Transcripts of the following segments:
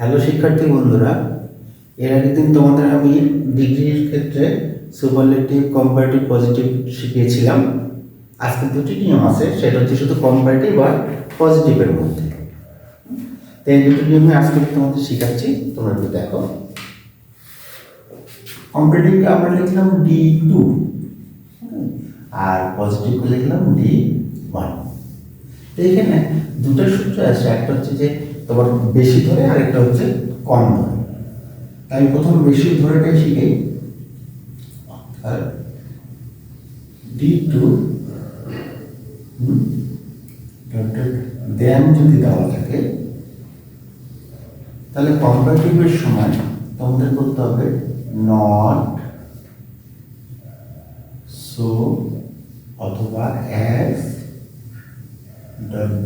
Hello শিক্ষার্থী বন্ধুরা। এর আগের দিন তোমাদের আমি ডিগ্রির ক্ষেত্রে সুপারলেটিভ কম্পারেটিভ পজিটিভ শিখিয়েছিলাম। আজকে দুটি নিয়ম আছে, সেটা হচ্ছে শুধু কম্পারেটিভ আর পজিটিভের মধ্যে। তো এই দুটো নিয়মে আজকে তোমাদের শেখাচ্ছি, তোমরা একটু দেখো। কম্পারেটিভকে আমরা লিখলাম ডি টু আর পজিটিভকে লিখলাম ডি ওয়ান তো এখানে দুটো সূত্র আছে, একটা হচ্ছে যে তোমার বেশি ধরে আর একটা হচ্ছে কম ধরে। তাই প্রথম বেশি ধরেটাই শিখি। ডি টু যদি দেওয়া থাকে, তাহলে কম্পারেটিভের সময় তোমাদের করতে হবে নট সো অথবা অ্যাজ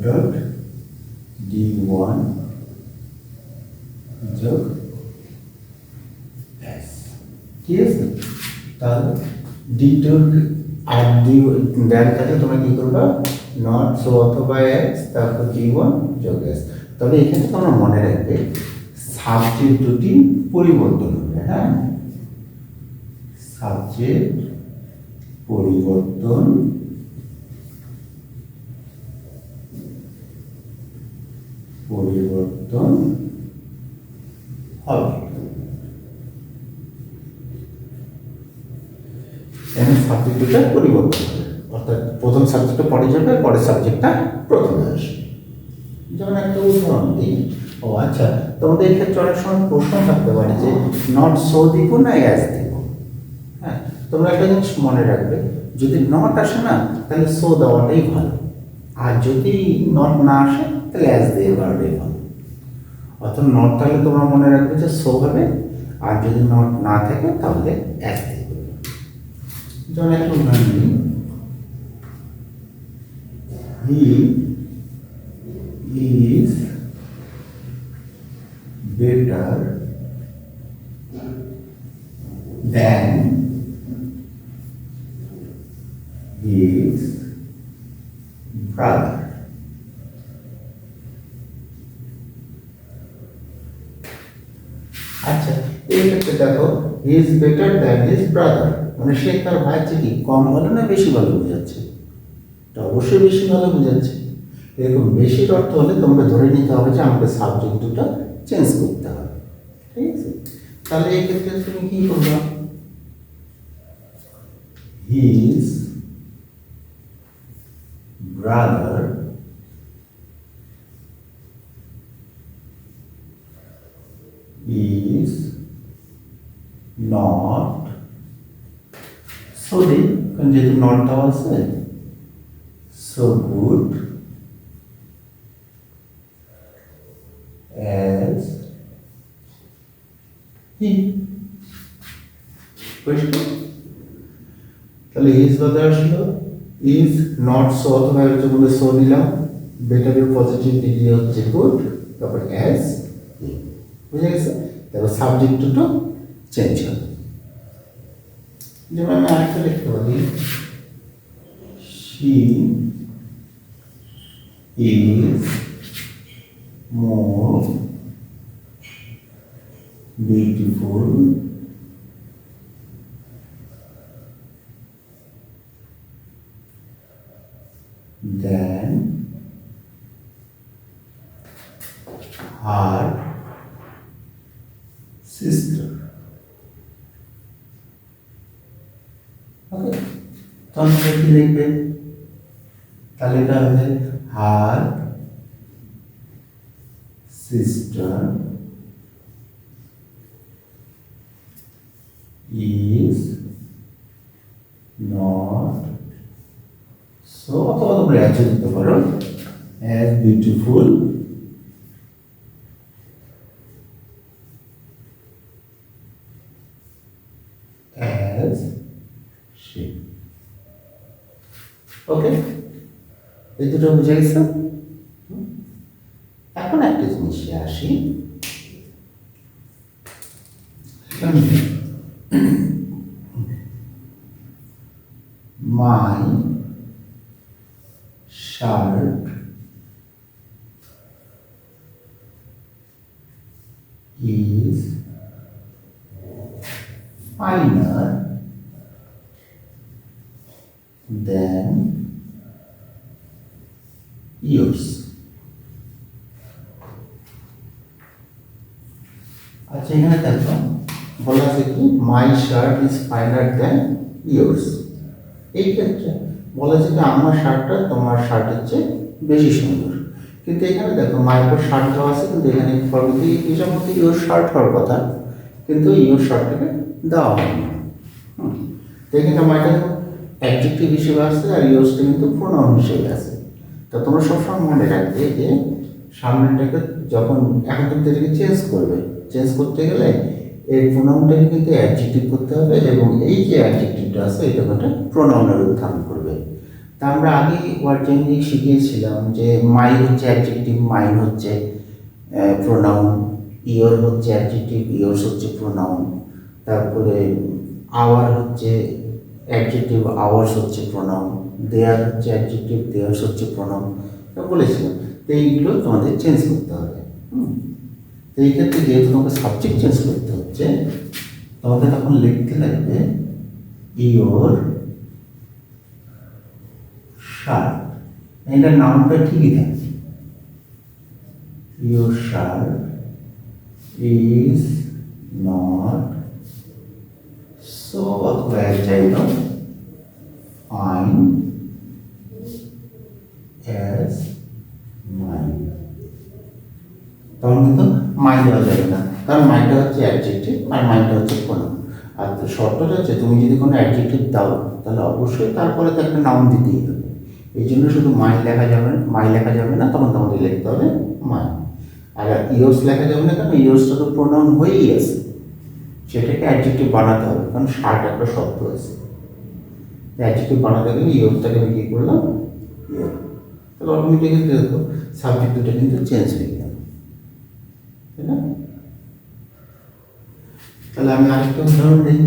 ডট ডি ওয়ান যোগ এস ঠিক আছে তাহলে থাকে তোমরা কি করবা? নট সো অথবা এক্স তারপর যোগ তবে এখানে তোমরা মনে রাখবে সাবজেক্ট দুটি পরিবর্তন হবে হ্যাঁ? সাবজেক্ট পরিবর্তন পরিবর্তন হবে। সাবজেক্টটা পরিবর্তন অর্থাৎ প্রথম সাবজেক্টটা পরে যাবে পরের সাবজেক্টটা প্রথমে আসবে। যেমন একটা উদাহরণ দিই। ও আচ্ছা তোমাদের ক্ষেত্রে অনেক সময় প্রশ্ন থাকতে পারে যে নট সো দিব না অ্যাজ দিব হ্যাঁ তোমরা একটা জিনিস মনে রাখবে, যদি নট আসে না, তাহলে সো দেওয়াটাই ভালো। আর যদি নট না আসে, তাহলে অ্যাজ দিয়ে দেওয়াটাই ভালো। অর্থাৎ নট তাহলে তোমরা মনে রাখবে যে সো হবে। আর যদি নট না থাকে, তাহলে অ্যাজ দিয়ে দেবে যেমন একটা উদাহরণ দিই he is better than his brother. আচ্ছা এই ক্ষেত্রে দেখো he is better than his brother মানে সে তার ভাইয়ের থেকে কম ভালো না বেশি ভালো বোঝাচ্ছে? এটা অবশ্যই বেশি ভালো বোঝাচ্ছে। এরকম বেশির অর্থ হলে তোমাকে ধরে নিতে হবে যে আমাকে সাবজেক্ট দুটো চেঞ্জ করতে হবে। ঠিক আছে? তাহলে এই ক্ষেত্রে তুমি কি করবে? His brother is not sorry কারণ যেহেতু নট আছে so good. As তাহলে ইজ বাদে আসলো ইজ নট সো অথবা হচ্ছে বলে সো দিলাম বেটারের পজিটিভ ডিগ্রি হচ্ছে গুড তারপর অ্যাজ বুঝে গেছে? তারপর সাবজেক্ট দুটো চেঞ্জ হবে। যেমন আমি আরেকটা লিখতে পারি she is more beautiful than তাহলে কি লিখবে তাহলে এটা হবে her sister is not so অথবা তোমরা অ্যাচ দিতে পারো অ্যাজ বিউটিফুল এই দুটো বুঝে গেছে হুম? এখন একটা জিনিসে আসি my shirt is finer than yours. আচ্ছা এখানে দেখো, বলা আছে কি my shirt is finer than yours এই ক্ষেত্রে বলা যে আমার শার্টটা তোমার শার্টের চেয়ে বেশি সুন্দর। কিন্তু এখানে দেখো মায়ের উপর শার্ট দেওয়া আছে, কিন্তু এখানে ফর্মটি হিসাব মধ্যে ইয়োর শার্ট হওয়ার কথা, কিন্তু ইয়োর শার্টটাকে দেওয়া হয়নি। তো এখানে মাইটা অ্যাডজেক্টিভ হিসেবে আসছে, আর ইয়োর্সটা কিন্তু প্রোনাউন হিসেবে আছে তো তোমরা সবসময় মনে রাখবে যে সামনেটাকে যখন তুমি এটাকে চেঞ্জ করবে। চেঞ্জ করতে গেলে এই প্রোনাউনটাকে কিন্তু অ্যাডজেক্টিভ করতে হবে এবং এই যে অ্যাডজেক্টিভটা আছে, এটা একটা প্রোনাউনের ধারণ করবে। তা আমরা আগে ওয়ার্ড চেঞ্জিং শিখিয়েছিলাম যে মাই হচ্ছে অ্যাডজেক্টিভ মাইন হচ্ছে প্রোনাউন ইয়র হচ্ছে অ্যাডজেক্টিভ ইয়র্স হচ্ছে প্রোনাউন তারপরে আওয়ার হচ্ছে অ্যাডজেক্টিভ আওয়ার্স হচ্ছে প্রোনাউন দেয়ার হচ্ছে অ্যাডজেক্টিভ দেয়ার্স হচ্ছে প্রোনাউন বলেছিলাম। এইগুলো তোমাদের চেঞ্জ করতে হবে, হুম? তো এই ক্ষেত্রে যেহেতু তোমাকে সাবজেক্ট চেঞ্জ করতে হচ্ছে, তোমাকে তখন লিখতে লাগবে ইয়োর শার্ট এটার নামটা ঠিকই থাকবে your shirt is not so অথবা ফাইন অ্যাজ মাইন তখন কিন্তু মাই দেওয়া যাবে না। কারণ মাইটা হচ্ছে অ্যাডজেক্টিভ আর মাইটা হচ্ছে কোনো আর শর্তটা হচ্ছে তুমি যদি কোনো অ্যাডজেক্টিভ দাও, তাহলে অবশ্যই তারপরে তো একটা নাউন দিতেই হবে। এই জন্য শুধু মাই লেখা যাবে না মাই লেখা যাবে না, তখন তোমাকে লিখতে হবে মাই আর ইয়োর্স লেখা যাবে না কারণ ইয়োর্সটা তো প্রোনাউন হয়েই আছে। সেটাকে অ্যাডজেক্টিভ বানাতে হবে, কারণ শার্ট একটা শব্দ আছে। অ্যাডজেক্টিভ বানাতে গেলে ইয়োরটাকে আমি কী করলাম? ইয়োর তাহলে অটোমেটিক্যালি দেখো সাবজেক্ট দুটো কিন্তু চেঞ্জ হয়ে গেল তাই না তাহলে আমি আরেকটা উদাহরণ দিই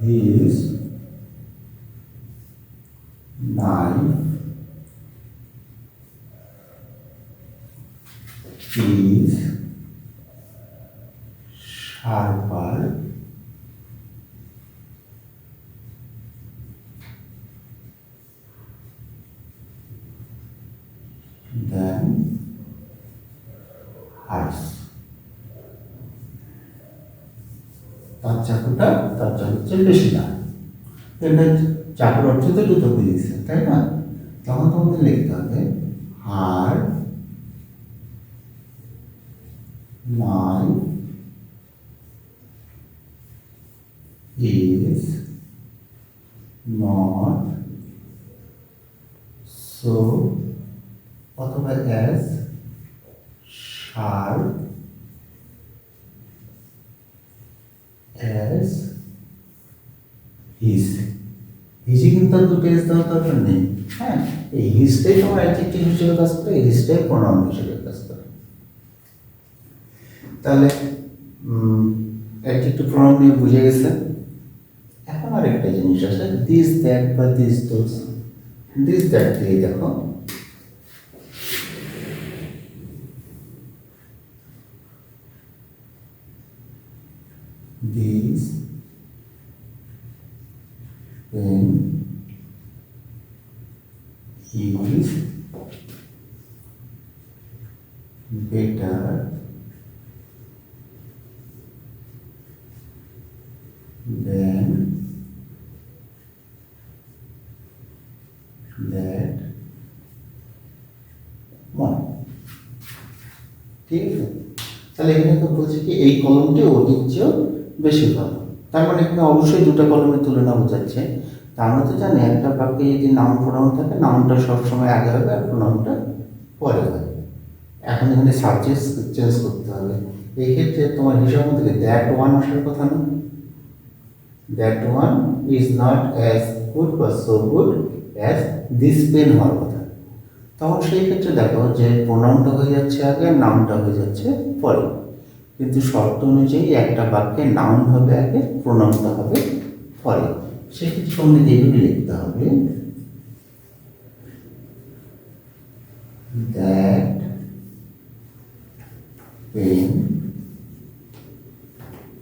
His knife is sharper than hers. তার চাকুটা, তার চাকুর চেয়ে বেশি না এটা চাকুর অর্থ তো দুটো দিয়েছে তাই না তখন তোমাদের লিখতে হবে, হার my is not so, অথবা as sharp as his. হিসে কিন্তু আর দুটো এস দেওয়ার দরকার নেই। হ্যাঁ এই হিসটাই তোমার অ্যাডজেক্টিভ হিসেবে কাজ করে এই হিসটাই প্রোনাউন হিসেবে কাজ করে। তাহলে অ্যাডজেক্টিভ প্রোনাউন নিয়ে বুঝে গেছে? এখন আর একটা জিনিস আছে দিস দ্যাট বা দিস দোস দিস দ্যাট দিয়ে দেখো। This pen is better than that one ঠিক আছে তাহলে এখানে তো বলছে কি, এই কলমটি চেয়েও বেশি ভালো তার মানে এখানে অবশ্যই দুটো কলমের তুলনা বোঝাচ্ছে তা আমরা তো জানি, একটা বাক্যে যদি নাউন প্রোনাউন থাকে নাউনটা সবসময় আগে হবে আর প্রোনাউনটা পরে হবে। এখন এখানে সাবজেক্ট চেঞ্জ করতে হবে। এই ক্ষেত্রে তোমার হিসাব মধ্যে দ্যাট ওয়ান আসার কথা না। That one is not as good বা so good as this pen হওয়ার কথা। তখন সেই ক্ষেত্রে দেখো যে প্রণামটা হয়ে যাচ্ছে আগে, নামটা হয়ে যাচ্ছে পরে। কিন্তু শর্ত অনুযায়ী একটা বাক্যে নাউন হবে আগে, প্রণামটা হবে পরে। সেক্ষেত্রে তোমাদের এইভাবে লিখতে হবে, that pen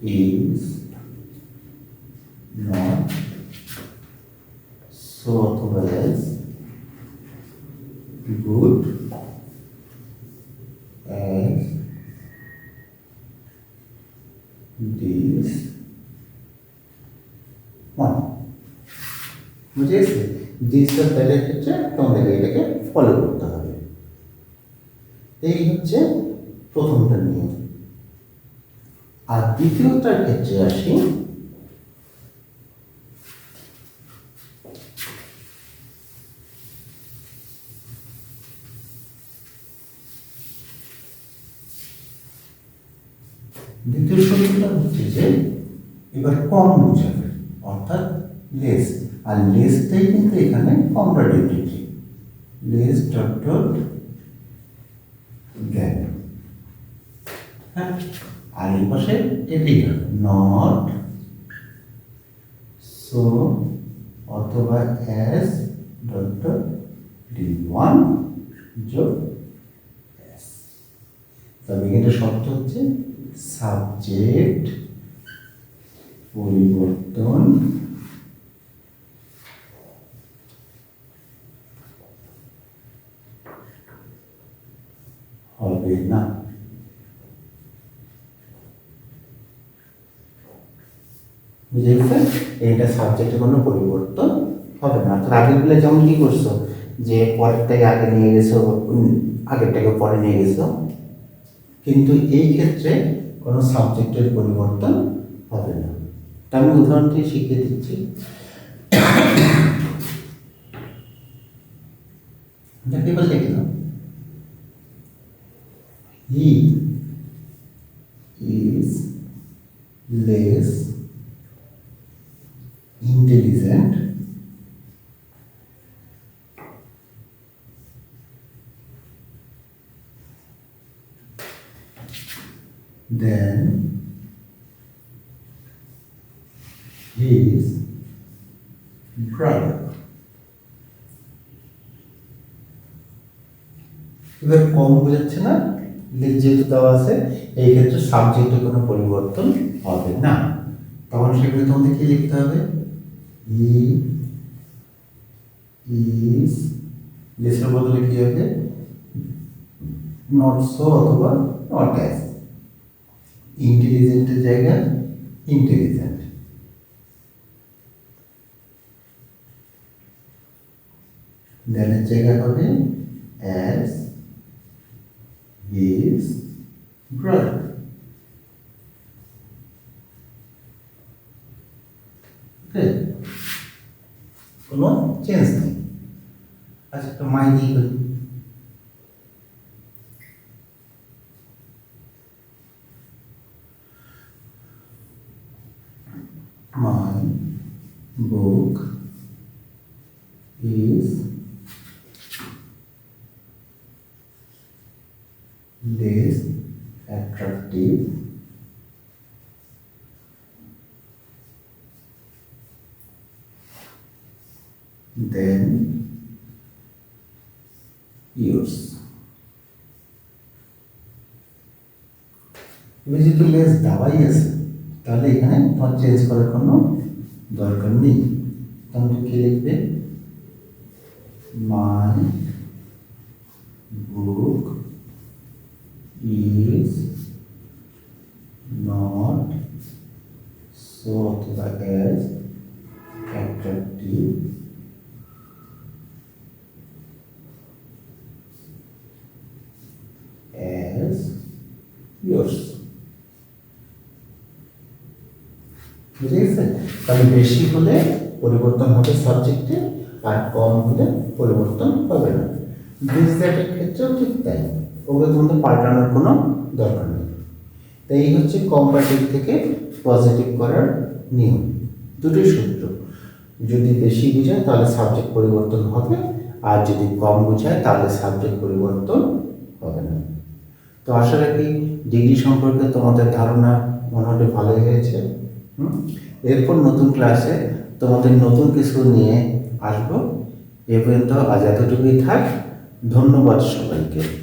is not so otherwise good as this one. বুঝে গেছে? দিসটা তাহলে ক্ষেত্রে তোমাদেরকে এটাকে ফলো করতে হবে। এই হচ্ছে প্রথমটা নিয়ম। আর দ্বিতীয়টার ক্ষেত্রে আসি। দ্বিতীয় শব্দটা হচ্ছে যে এবার কম বোঝাবে, অর্থাৎ লেস আর লেসটাই কিন্তু এখানে কম্পারেটিভ লেস ডট ডট হ্যাঁ? আর এই পাশে হবে নট সো অথবা অ্যাস ডট ডি ওয়ান যোগ তবে এটা শব্দ হচ্ছে সাবজেক্ট পরিবর্তন হবে না। বুঝে এইটা সাবজেক্টে কোনো পরিবর্তন হবে না। অর্থাৎ আগেরগুলো যেমন কি করছ? যে পরেরটাকে আগে নিয়ে গেছো আগেরটাকে পরে নিয়ে গেছো। কিন্তু এই ক্ষেত্রে কোনো সাবজেক্টের পরিবর্তন হবে না। তা আমি উদাহরণটি শিখিয়ে দিচ্ছি। দেখতে intelligent than his brother. এবার কম বোঝাচ্ছে না? যেহেতু দেওয়া আছে, এই ক্ষেত্রে সাবজেক্টে কোনো পরিবর্তন হবে না। তখন সেখানে তোমাদের কি লিখতে হবে? ই ইজ লেসের বদলে কি হবে? নট সো অথবা নট অ্যাজ ইন্টেলিজেন্টের জায়গায় ইন্টেলিজেন্ট দেনের জায়গা হবে অ্যাজ brother. Okay. কোনো চেঞ্জ নেই আচ্ছা একটা মাই দিয়ে করি than yours. এবার যেহেতু লেস দেওয়াই আছে, তাহলে এখানে তোমার চেঞ্জ করার কোনো দরকার নেই তাহলে কি লিখবে my book is not so অথবা as attractive as yours. বুঝে গেছে তাহলে বেশি হলে পরিবর্তন হবে সাবজেক্টে আর কম হলে পরিবর্তন হবে না। দিস দ্যাটের ক্ষেত্রেও ঠিক তাই। ওগুলো তোমাদের পাল্টানোর কোনো দরকার নেই। তাই এই হচ্ছে কম্পারেটিভ থেকে পজিটিভ করার নিয়ম। দুটোই সূত্র। যদি বেশি বোঝায় তাহলে সাবজেক্ট পরিবর্তন হবে, আর যদি কম বোঝায় তাহলে সাবজেক্ট পরিবর্তন হবে না। তো আশা রাখি ডিগ্রি সম্পর্কে তোমাদের ধারণা মনে মোটামুটি ভালোই হয়েছে। হুম? এরপর নতুন ক্লাসে তোমাদের নতুন কিছু নিয়ে আসব। এ পর্যন্ত আজ এতটুকুই থাক। ধন্যবাদ সবাইকে।